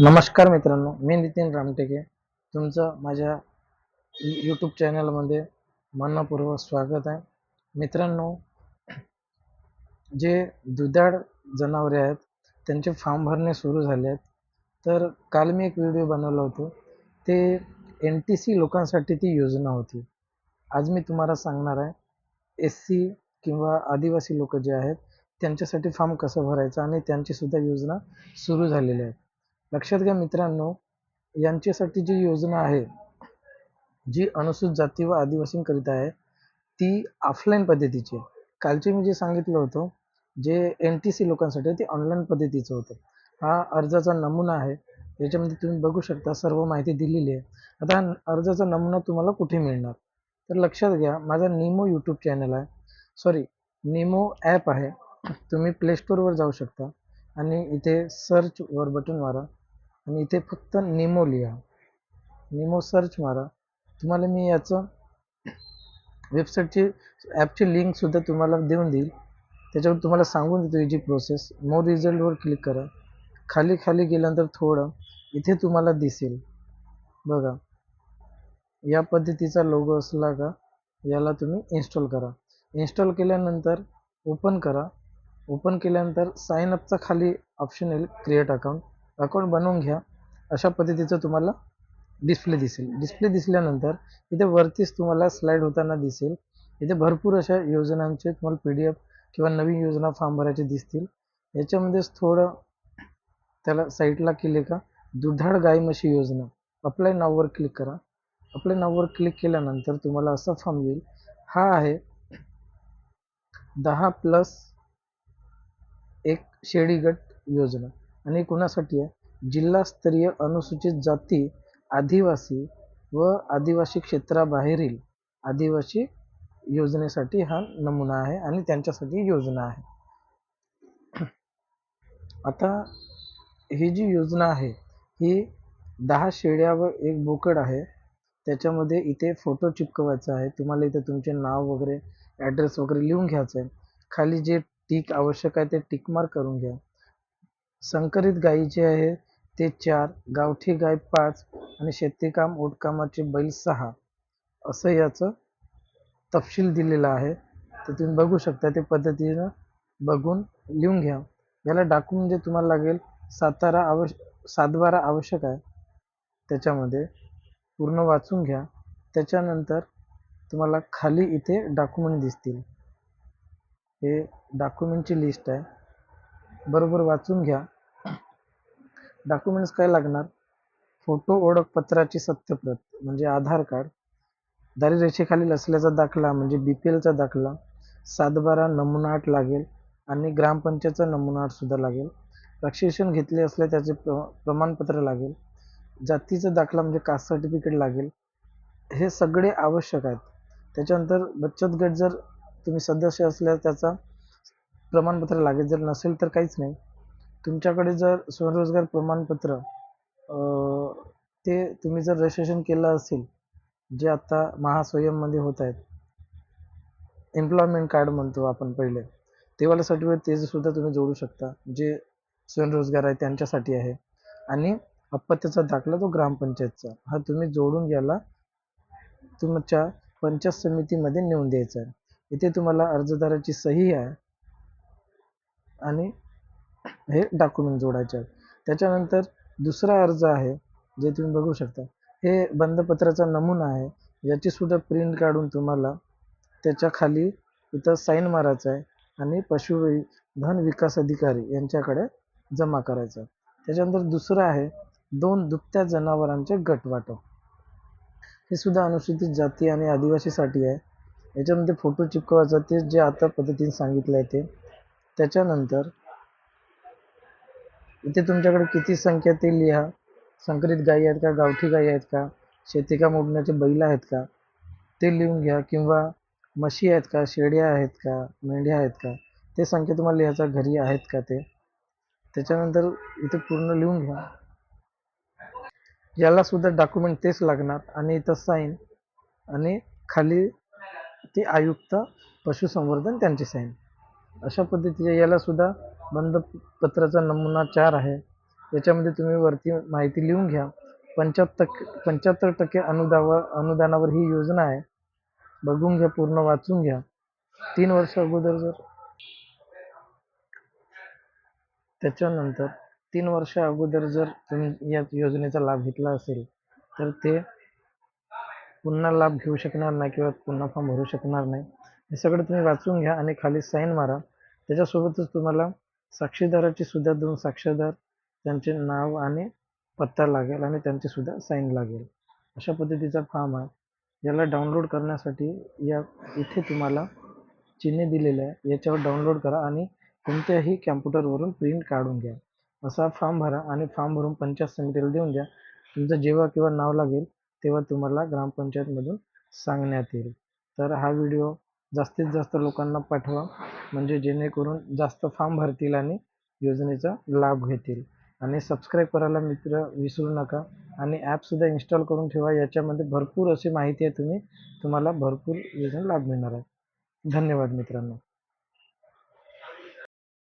नमस्कार मित्रांनो मी नितीन रामटेके. तुमचं माझ्या यूट्यूब चॅनलमध्ये मनपूर्वक स्वागत आहे. मित्रांनो जे दुधाळ जनावरे आहेत त्यांचे फॉर्म भरणे सुरू झाले आहेत. तर काल मी एक व्हिडिओ बनवला होतो. ते एन टी सी लोकांसाठी ती योजना होती. आज मी तुम्हाला सांगणार आहे एस सी किंवा आदिवासी लोक जे आहेत त्यांच्यासाठी फॉर्म कसं भरायचं आणि त्यांचीसुद्धा योजना सुरू झालेली आहे. लक्षात घ्या मित्रांनो यांच्यासाठी जी योजना आहे जी अनुसूचित जाती व आदिवासींकरिता आहे ती ऑफलाईन पद्धतीची आहे. कालचे मी जे सांगितलं होतं जे एन टी सी लोकांसाठी ते ऑनलाईन पद्धतीचं होतं. हा अर्जाचा नमुना आहे. याच्यामध्ये तुम्ही बघू शकता सर्व माहिती दिलेली आहे. आता हा अर्जाचा नमुना तुम्हाला कुठे मिळणार? तर लक्षात घ्या माझा निमो यूट्यूब चॅनल आहे. सॉरी निमो ॲप आहे. तुम्ही प्ले स्टोरवर जाऊ शकता आणि इथे सर्चवर बटन मारा. आणि इथे फक्त निमो लिहा. निमो सर्च मारा. तुम्हाला मी याचं वेबसाईटची ॲपची लिंकसुद्धा तुम्हाला देऊन देईल. त्याच्यावर तुम्हाला सांगून देतो याची प्रोसेस मोर रिझल्टवर क्लिक करा. खाली खाली गेल्यानंतर थोडं इथे तुम्हाला दिसेल. बघा. या पद्धतीचा लोगो असला का याला तुम्ही इन्स्टॉल करा. इन्स्टॉल केल्यानंतर ओपन करा. ओपन केल्यानंतर साईन अपचा खाली ऑप्शन येईल क्रिएट अकाउंट अकाउंट बनवून घ्या. अशा पद्धतीचं तुम्हाला डिस्प्ले दिसेल. डिस्प्ले दिसल्यानंतर इथे वरतीच तुम्हाला स्लाईड होताना दिसेल. इथे भरपूर अशा योजनांचे तुम्हाला पी डी एफ किंवा नवीन योजना फॉर्म भरायचे दिसतील. याच्यामध्येच थोडं त्याला साईटला केले का? दुधाळ गाय म्हशी योजना. अप्लाय नाववर क्लिक करा. अप्लाय नाववर क्लिक केल्यानंतर तुम्हाला असा फॉर्म येईल. हा आहे दहा प्लस एक शेळी गट योजना. आणि कोणासाठी आहे? जिल्हास्तरीय अनुसूचित जाती आदिवासी व आदिवासी क्षेत्राबाहेरील आदिवासी योजनेसाठी हा नमुना आहे आणि त्यांच्यासाठी योजना आहे. आता ही जी योजना आहे ही दहा शेळ्या व एक बोकड आहे. त्याच्यामध्ये इथे फोटो चिपकवायचा आहे. तुम्हाला इथे तुमचे नाव वगैरे ॲड्रेस वगैरे लिहून घ्यायचं आहे. खाली जे टिक आवश्यक आहे ते टिक मार्क करून घ्या. संकरित गायी जे आहे ते चार गावठी गाय पाच आणि शेतीकाम ओडकामाचे बैल सहा. असं याचं तपशील दिलेला आहे. तर तुम्ही बघू शकता ते पद्धतीनं बघून लिहून घ्या. याला डॉक्युमेंट जे तुम्हाला लागेल सातारा आवश सातबारा आवश्यक आहे. त्याच्यामध्ये पूर्ण वाचून घ्या. त्याच्यानंतर तुम्हाला खाली इथे डॉक्युमेंट दिसतील. हे डॉक्युमेंटची लिस्ट आहे. बरोबर वाचून घ्या. डॉक्युमेंट्स काय लागणार? फोटो ओळखपत्राची सत्यप्रत म्हणजे आधार कार्ड दारिद्र्यरेषेखालील असल्याचा दाखला म्हणजे बी पी एलचा दाखला. सातबारा नमुना आठ लागेल आणि ग्रामपंचायतचा नमुना आठ सुद्धा लागेल. प्रशिक्षण घेतले असले त्याचे प्र प्रमाणपत्र लागेल. जातीचा दाखला म्हणजे कास्ट सर्टिफिकेट लागेल. हे सगळे आवश्यक आहेत. त्याच्यानंतर बचत गट जर तुम्ही सदस्य असल्यास त्याचा प्रमाणपत्र लागेल जर नसेल तर काहीच नाही. तुमच्याकडे जर स्वयंरोजगार प्रमाणपत्र ते तुम्ही जर रजिस्ट्रेशन केलं असेल जे आता महास्वयंमध्ये होत आहेत एम्प्लॉयमेंट कार्ड म्हणतो आपण पहिले तेवालं सर्टिफिकेट ते सुद्धा तुम्ही जोडू शकता जे स्वयंरोजगार आहे त्यांच्यासाठी आहे. आणि अपत्याचा दाखला तो ग्रामपंचायतचा हा तुम्ही जोडून याला तुमच्या पंचायत समितीमध्ये नेऊन द्यायचा आहे. इथे तुम्हाला अर्जदाराची सही आहे. आणि हे डॉक्युमेंट जोडायचे आहेत. त्याच्यानंतर दुसरा अर्ज आहे जे तुम्ही बघू शकता. हे बंधपत्राचा नमुना आहे. याची सुद्धा प्रिंट काढून तुम्हाला त्याच्याखाली इथं साईन मारायचं आहे आणि पशुधन विकास अधिकारी यांच्याकडे जमा करायचं त्याच्यानंतर दुसरं आहे दोन दुभत्या जनावरांचे गट वाटप हे सुद्धा अनुसूचित जाती आणि आदिवासीसाठी आहे. याच्यामध्ये फोटो चिपकवायचा ते जे आता पद्धतीने सांगितलं आहे ते. त्याच्यानंतर इथे तुमच्याकडे किती संख्या ते लिहा. संकरित गायी आहेत का? गावठी गायी आहेत का? शेतीकाम मोडण्याचे बैल आहेत का? ते लिहून घ्या. किंवा म्हशी आहेत का? शेळ्या आहेत का? मेंढ्या आहेत का? ते संख्या तुम्हाला लिहायचा. घरी आहेत का ते? त्याच्यानंतर इथे पूर्ण लिहून घ्या. याला सुद्धा डॉक्युमेंट तेच लागणार. आणि इथं साईन आणि खाली ते आयुक्त पशुसंवर्धन त्यांची साईन अशा पद्धतीचे याला सुद्धा बंधपत्राचा नमुना चार आहे. याच्यामध्ये तुम्ही वरती माहिती लिहून घ्या. पंच्याहत्तर पंच्याहत्तर टक्के अनुदावर अनुदानावर ही योजना आहे. बघून घ्या पूर्ण वाचून घ्या. तीन वर्ष अगोदर जर त्याच्यानंतर तीन वर्ष अगोदर जर तुम्ही या योजनेचा लाभ घेतला असेल तर ते पुन्हा लाभ घेऊ शकणार नाही किंवा पुन्हा फॉर्म भरू शकणार नाही. हे सगळं तुम्ही वाचून घ्या आणि खाली साईन मारा. त्याच्यासोबतच तुम्हाला साक्षीदाराची सुद्धा दोन साक्षीदार त्यांचे नाव आणि पत्ता लागेल आणि त्यांची सुद्धा साईन लागेल. अशा पद्धतीचा फॉर्म आहे. याला डाउनलोड करण्यासाठी या इथे तुम्हाला चिन्हे दिलेले आहे. याच्यावर डाउनलोड करा आणि कोणत्याही कॅम्प्युटरवरून प्रिंट काढून घ्या. असा फॉर्म भरा आणि फॉर्म भरून पंचायत समितीला देऊन द्या. तुमचं जेव्हा केव्हा नाव लागेल तेव्हा तुम्हाला ग्रामपंचायतमधून सांगण्यात येईल. तर हा व्हिडिओ जास्तीत जास्त लोकांना पाठवा. म्हणजे जेणेकरून जास्त फॉर्म भरतील आणि योजनेचा लाभ घेतील. आणि सबस्क्राईब करायला मित्र विसरू नका. आणि ॲपसुद्धा इन्स्टॉल करून ठेवा. याच्यामध्ये भरपूर अशी माहिती आहे तुम्ही. तुम्हाला भरपूर योजना लाभ मिळणार आहे. धन्यवाद मित्रांनो.